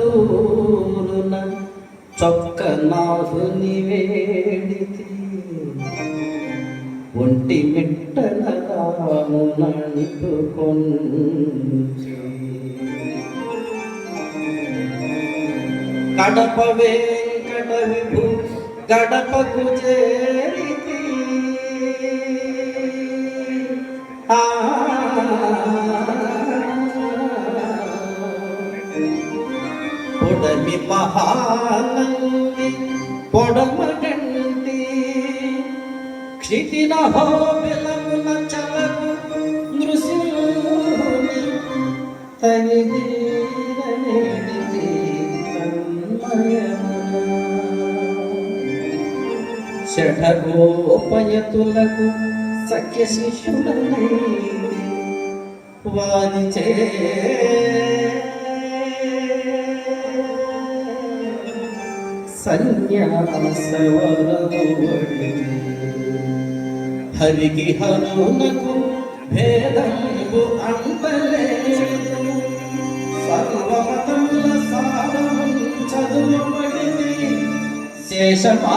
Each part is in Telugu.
నందలూరున చొక్క నాహుని వేడితి ఒంటి మిట్టన రాను నంటుకొంచి గడప వెంకట విభు గడపకు చేరితి ఆ. పొడమి మహానంది పొడమగంటి క్షితిన హోబిలమున షఠగోపయతులకు సఖ్య శిష్యుడనై వారిచే సన్యాసవరముడి హరికి హనునకు భేదము అంతలేదు సర్వమతముల సారము చదువబడిది శేషమా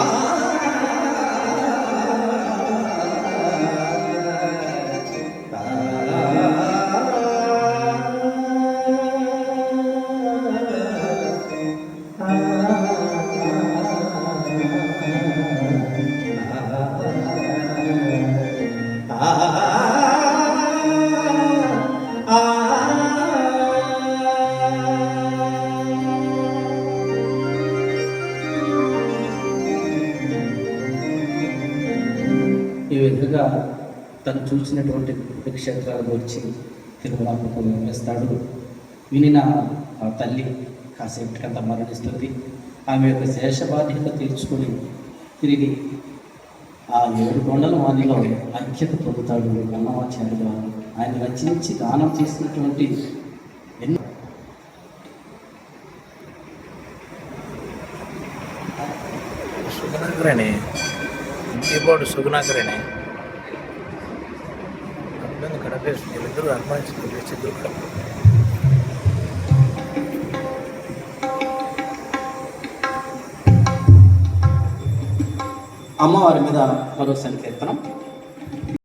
ఆ ఈ విధంగా తను చూసినటువంటి పుణ్యక్షేత్రాల గురించి తిరుమలకు వేస్తాడు వినిన ఆ తల్లి కాసేపటికంత మరణిస్తుంది. ఆమె యొక్క శేష బాధ్యత తీర్చుకొని తిరిగి ఆ ఏడు కొండల వాణిలో అఖ్యత పొందుతాడు అన్నమాచార్య గారు ఆయన రచించి దానం చేసినటువంటి ఎన్నో ఇంటిపోడు సుగుణాకరేనే. కడపంది కడపే వీళ్ళిద్దరూ అర్పణించింది వీళ్ళిద్దరూ అమ్మవారి మీద మరో సంకీర్తనం.